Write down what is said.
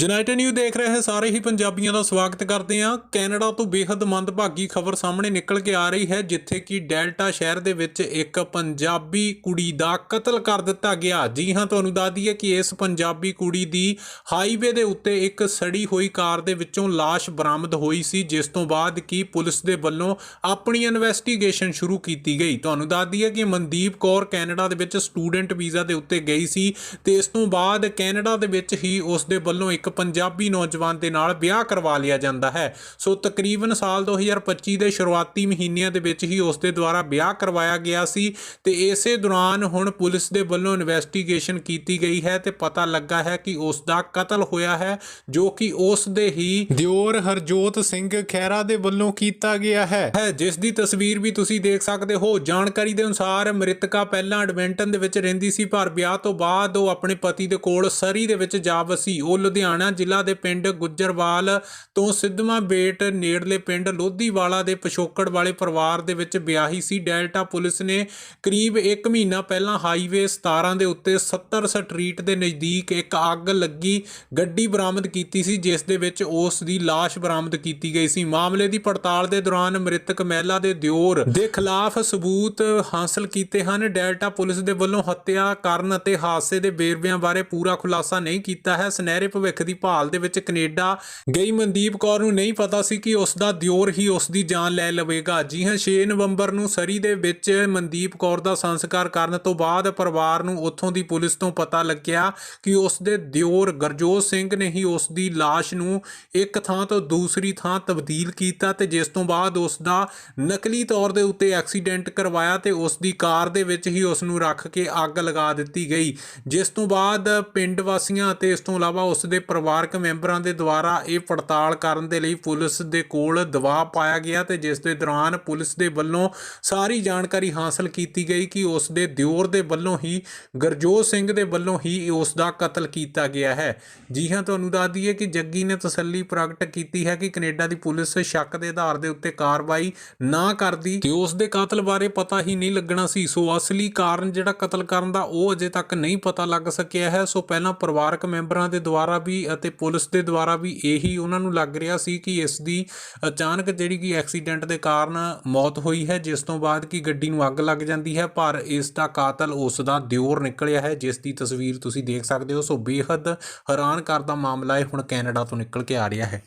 United new ਦੇਖ ਰਹੇ ਸਾਰੇ ਹੀ ਪੰਜਾਬੀਆਂ ਦਾ ਸਵਾਗਤ ਕਰਦੇ ਹਾਂ। ਕੈਨੇਡਾ ਤੋਂ ਬੇहद ਮੰਦਭਾਗੀ ਖਬਰ ਸਾਹਮਣੇ ਨਿਕਲ ਕੇ ਆ ਰਹੀ ਹੈ, ਜਿੱਥੇ ਕਿ ਡੈਲਟਾ ਸ਼ਹਿਰ ਦੇ ਵਿੱਚ ਇੱਕ ਪੰਜਾਬੀ ਕੁੜੀ ਦਾ ਕਤਲ ਕਰ ਦਿੱਤਾ ਗਿਆ। ਜੀ ਹਾਂ, ਤੁਹਾਨੂੰ ਦੱਸ ਦਈਏ ਕਿ ਇਸ ਪੰਜਾਬੀ ਕੁੜੀ ਦੀ ਹਾਈਵੇ ਦੇ ਉੱਤੇ ਇੱਕ ਸੜੀ ਹੋਈ ਕਾਰ ਦੇ ਵਿੱਚੋਂ ਲਾਸ਼ ਬਰਾਮਦ ਹੋਈ ਸੀ, ਜਿਸ ਤੋਂ ਬਾਅਦ ਕਿ ਪੁਲਿਸ ਦੇ ਵੱਲੋਂ ਆਪਣੀ ਇਨਵੈਸਟੀਗੇਸ਼ਨ ਸ਼ੁਰੂ ਕੀਤੀ ਗਈ। ਤੁਹਾਨੂੰ ਦੱਸ ਦਈਏ ਕਿ ਮਨਦੀਪ ਕੌਰ ਕੈਨੇਡਾ ਦੇ ਵਿੱਚ ਸਟੂਡੈਂਟ ਵੀਜ਼ਾ ਦੇ ਉੱਤੇ ਗਈ ਸੀ ਤੇ ਇਸ ਤੋਂ ਬਾਅਦ ਕੈਨੇਡਾ ਦੇ ਵਿੱਚ ਹੀ ਉਸ ਦੇ ਵੱਲੋਂ ਇੱਕ ਪੰਜਾਬੀ ਨੌਜਵਾਨ ਦੇ ਨਾਲ ਵਿਆਹ ਕਰਵਾ ਲਿਆ ਜਾਂਦਾ ਹੈ। ਸੋ ਤਕਰੀਬਨ ਸਾਲ 2025 ਦੇ ਸ਼ੁਰੂਆਤੀ ਮਹੀਨਿਆਂ ਦੇ ਵਿੱਚ ਹੀ ਉਸ ਦੇ ਦੁਆਰਾ ਵਿਆਹ ਕਰਵਾਇਆ ਗਿਆ ਸੀ ਤੇ ਇਸੇ ਦੌਰਾਨ ਹੁਣ ਪੁਲਿਸ ਦੇ ਵੱਲੋਂ ਇਨਵੈਸਟੀਗੇਸ਼ਨ ਕੀਤੀ ਗਈ ਹੈ ਤੇ ਪਤਾ ਲੱਗਾ ਹੈ ਕਿ ਉਸ ਦਾ ਕਤਲ ਹੋਇਆ ਹੈ, ਜੋ ਕਿ ਉਸ ਦੇ ਹੀ ਦਿਓਰ ਹਰਜੋਤ ਸਿੰਘ ਖਹਿਰਾ ਦੇ ਵੱਲੋਂ ਕੀਤਾ ਗਿਆ ਹੈ। ਹੈ, ਜਿਸ ਦੀ ਤਸਵੀਰ ਵੀ ਤੁਸੀਂ ਦੇਖ ਸਕਦੇ ਹੋ। ਜਾਣਕਾਰੀ ਦੇ ਅਨੁਸਾਰ ਮ੍ਰਿਤਕਾ ਪਹਿਲਾਂ ਐਡਮਿੰਟਨ ਦੇ ਵਿੱਚ ਰਹਿੰਦੀ ਸੀ, ਪਰ ਵਿਆਹ ਤੋਂ ਬਾਅਦ ਉਹ ਆਪਣੇ ਪਤੀ ਦੇ ਕੋਲ ਸਰੀ ਦੇ ਵਿੱਚ ਜਾ ਵਸੀ। ਉਹ ਲੁਧਿਆਣਾ ਜ਼ਿਲ੍ਹਾ ਦੇ ਪਿੰਡ ਗੁੱਜਰਵਾਲ ਤੋਂ ਸਿੱਧਵਾਂ ਬੇਟ ਨੇੜਲੇ ਪਿੰਡ ਲੋਧੀਵਾਲਾ ਦੇ ਪਿਛੋਕੜ ਵਾਲੇ ਪਰਿਵਾਰ ਦੇ ਵਿੱਚ ਵਿਆਹੀ ਸੀ। ਡੈਲਟਾ ਪੁਲਿਸ ਨੇ ਕਰੀਬ 1 ਮਹੀਨਾ ਪਹਿਲਾਂ ਹਾਈਵੇ 17 ਦੇ ਉੱਤੇ 70 ਸਟਰੀਟ ਦੇ ਨਜ਼ਦੀਕ ਇੱਕ ਅੱਗ ਲੱਗੀ, ਗੱਡੀ ਬਰਾਮਦ ਕੀਤੀ ਸੀ, ਜਿਸ ਦੇ ਵਿੱਚ ਉਸ ਦੀ ਲਾਸ਼ ਬਰਾਮਦ ਕੀਤੀ ਗਈ ਸੀ। ਮਾਮਲੇ ਦੀ ਪੜਤਾਲ ਦੇ ਦੌਰਾਨ ਮ੍ਰਿਤਕ ਮਹਿਲਾ ਦੇ ਦਿਓਰ ਦੇ ਖਿਲਾਫ ਸਬੂਤ ਹਾਸਲ ਕੀਤੇ ਹਨ। ਡੈਲਟਾ ਪੁਲਿਸ ਦੇ ਵੱਲੋਂ ਹੱਤਿਆ ਕਰਨ ਅਤੇ ਹਾਦਸੇ ਦੇ ਵੇਰਵਿਆਂ ਬਾਰੇ ਪੂਰਾ ਖੁਲਾਸਾ ਨਹੀਂ ਕੀਤਾ ਹੈ। ਸੁਨਹਿਰੇ ਭਵਿੱਖ ਦੀ ਭਾਲ ਦੇ ਵਿੱਚ ਕੈਨੇਡਾ ਗਈ। ਮਨਦੀਪ ਕੌਰ ਨੂੰ ਨਹੀਂ ਪਤਾ ਸੀ ਕਿ ਉਸ ਦਾ ਦਿਓਰ ਹੀ ਉਸ ਦੀ ਜਾਨ ਲੈ ਲਵੇਗਾ। ਜੀ ਹਾਂ 6 ਨਵੰਬਰ ਨੂੰ ਸਰੀ ਦੇ ਵਿੱਚ ਮਨਦੀਪ ਕੌਰ ਦਾ ਸੰਸਕਾਰ ਕਰਨ ਤੋਂ ਬਾਅਦ ਪਰਿਵਾਰ ਨੂੰ ਉੱਥੋਂ ਦੀ ਪੁਲਿਸ ਤੋਂ ਪਤਾ ਲੱਗਿਆ ਕਿ ਉਸ ਦੇ ਦਿਓਰ ਗਰਜੋਤ ਸਿੰਘ ਨੇ ਹੀ ਉਸ ਦੀ ਲਾਸ਼ ਨੂੰ ਇੱਕ ਥਾਂ ਤੋਂ ਦੂਸਰੀ ਥਾਂ ਤਬਦੀਲ ਕੀਤਾ ਤੇ ਜਿਸ ਤੋਂ ਬਾਅਦ ਉਸ ਦਾ ਨਕਲੀ ਤੌਰ ਦੇ ਉੱਤੇ ਐਕਸੀਡੈਂਟ ਕਰਵਾਇਆ ਤੇ ਉਸ ਦੀ ਕਾਰ ਦੇ ਵਿੱਚ ਹੀ ਉਸ ਨੂੰ ਰੱਖ ਕੇ ਅੱਗ ਲਗਾ ਦਿੱਤੀ ਗਈ। ਜਿਸ ਤੋਂ ਬਾਅਦ ਪਿੰਡ ਵਾਸੀਆਂ ਅਤੇ ਇਸ ਤੋਂ ਇਲਾਵਾ ਉਸ ਦੇ ਪਰਿਵਾਰਕ ਮੈਂਬਰਾਂ ਦੇ ਦੁਆਰਾ ਇਹ ਪੜਤਾਲ ਕਰਨ ਦੇ ਲਈ ਪੁਲਿਸ ਦੇ ਕੋਲ ਦਬਾਅ ਪਾਇਆ ਗਿਆ ਤੇ ਜਿਸ ਦੇ ਦੌਰਾਨ ਪੁਲਿਸ ਦੇ ਵੱਲੋਂ ਸਾਰੀ ਜਾਣਕਾਰੀ ਹਾਸਲ ਕੀਤੀ ਗਈ ਕਿ ਉਸ ਦੇ ਦਿਓਰ ਦੇ ਵੱਲੋਂ ਹੀ, ਗਰਜੋਤ ਸਿੰਘ ਦੇ ਵੱਲੋਂ ਹੀ ਉਸ ਦਾ ਕਤਲ ਕੀਤਾ ਗਿਆ ਹੈ। ਜੀ ਹਾਂ, ਤੁਹਾਨੂੰ ਦੱਸ ਦਈਏ ਕਿ ਜੱਗੀ ਨੇ ਤਸੱਲੀ ਪ੍ਰਗਟ ਕੀਤੀ ਹੈ ਕਿ ਕੈਨੇਡਾ ਦੀ ਪੁਲਿਸ ਸ਼ੱਕ ਦੇ ਆਧਾਰ ਦੇ ਉੱਤੇ ਕਾਰਵਾਈ ਨਾ ਕਰਦੀ ਤੇ ਉਸ ਦੇ ਕਾਤਲ ਬਾਰੇ ਪਤਾ ਹੀ ਨਹੀਂ ਲੱਗਣਾ ਸੀ। ਸੋ ਅਸਲੀ ਕਾਰਨ ਜਿਹੜਾ ਕਤਲ ਕਰਨ ਦਾ ਉਹ ਅਜੇ ਤੱਕ ਨਹੀਂ ਪਤਾ ਲੱਗ ਸਕਿਆ ਹੈ। ਸੋ ਪਹਿਲਾਂ ਪਰਿਵਾਰਕ ਮੈਂਬਰਾਂ ਦੇ ਦੁਆਰਾ ਵੀ ਅਤੇ ਪੁਲਿਸ ਦੇ ਦੁਆਰਾ ਵੀ ਇਹੀ ਉਹਨਾਂ ਨੂੰ ਲੱਗ ਰਿਹਾ ਸੀ ਕਿ ਇਸ ਦੀ ਅਚਾਨਕ ਜਿਹੜੀ ਕਿ ਐਕਸੀਡੈਂਟ ਦੇ ਕਾਰਨ ਮੌਤ ਹੋਈ ਹੈ, ਜਿਸ ਤੋਂ ਬਾਅਦ ਕਿ ਗੱਡੀ ਨੂੰ ਅੱਗ ਲੱਗ ਜਾਂਦੀ ਹੈ, ਪਰ ਇਸ ਦਾ ਕਾਤਲ ਉਸ ਦਾ ਦਿਓਰ ਨਿਕਲਿਆ ਹੈ, ਜਿਸ ਦੀ ਤਸਵੀਰ ਤੁਸੀਂ ਦੇਖ ਸਕਦੇ ਹੋ। ਸੋ ਬੇਹੱਦ ਹੈਰਾਨ ਕਰਦਾ ਮਾਮਲਾ ਇਹ ਹੁਣ ਕੈਨੇਡਾ ਤੋਂ ਨਿਕਲ ਕੇ ਆ ਰਿਹਾ ਹੈ।